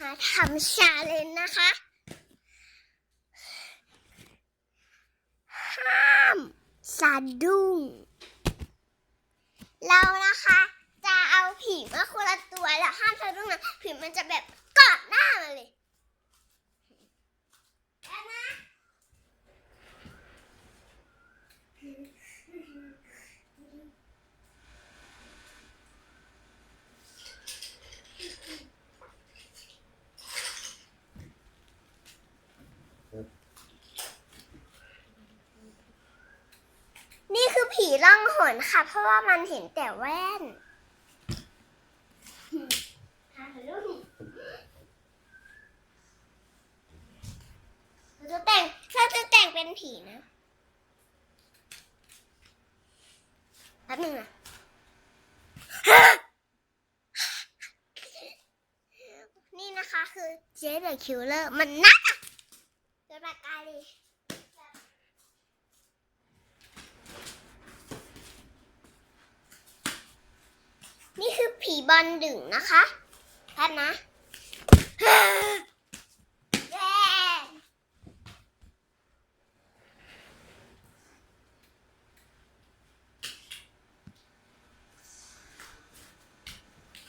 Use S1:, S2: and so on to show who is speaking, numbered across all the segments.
S1: หาทำชาเลนนะคะ ห้ามสะดุ้ง เรานะคะ จะเอาผีมาคนละตัวแล้วห้ามสะดุ้งนะผีมันจะแบบเกาะหน้ามาเลยแล้วนะ นี่คือผีล่องหนค่ะ เพราะว่ามันเห็นแต่แว่น เราจะแต่งเราจะแต่งเป็นผีนะแป๊บนึงนะนี่นะคะคือเจเดอะคิวเลอร์มันนะเกิด ปากกาเลยนี่คือผีบอลดึงนะคะท่านนะ แย่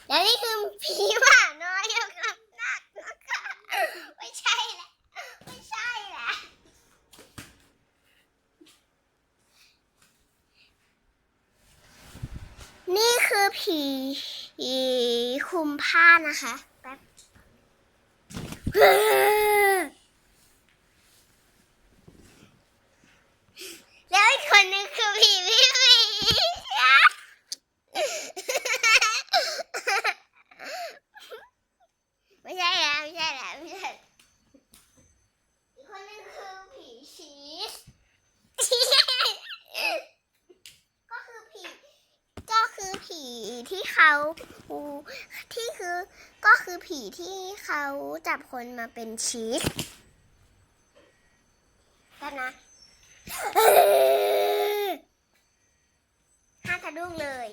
S1: แล้วนี่คือผีหมาน้อยอยู่กับนักนะคะไม่ใช่แหละ ไม่ใช่แหละ นี่คือ ผีผีคุมผ้านะคะแป๊บ แล้วอีกคนนึงคือผีพี่หมีไม่ใช่แล้วไม่ใช่แล้วไม่ใช่อีกคนนึงคือผีชีส ก็คือผี ก็คือผี ที่เขาที่คือก็คือผีที่เขาจับคนมาเป็นชีสกันนะห้ามสะดุ้งเลย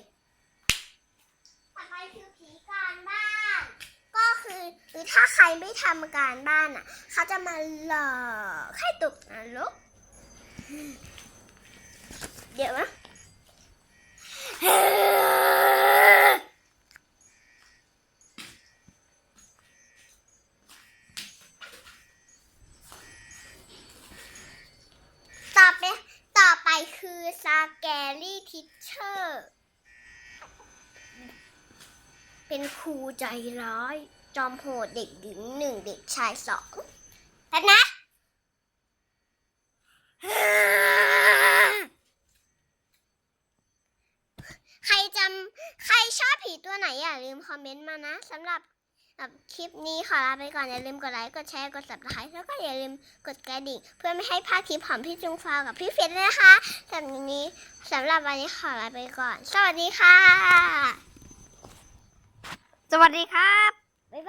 S1: ต่อไปคือผีการบ้าน ก็คือหรือถ้าใครไม่ทำการบ้านอะ เขาจะมาหลอกให้ตกนรกเดี๋ยวนะ แกรี่ทิเชอร์ เป็นครูใจร้าย จอมโหดเด็กหญิงหนึ่งเด็กชายสองแต่นะใครจำใครชอบผีตัวไหนอย่าลืมคอมเมนต์มานะสำหรับ สำหรับคลิปนี้ขอลาไปก่อนอย่าลืมกดไลค์กดแชร์กด subscribe แล้วก็อย่าลืมกดกระดิ่งเพื่อไม่ให้พลาดคลิปของพี่จุงฟาวกับพี่เฟียนนะคะสำหรับวันนี้สำหรับวันนี้ขอลาไปก่อน สวัสดีค่ะ
S2: สวัสดีครับ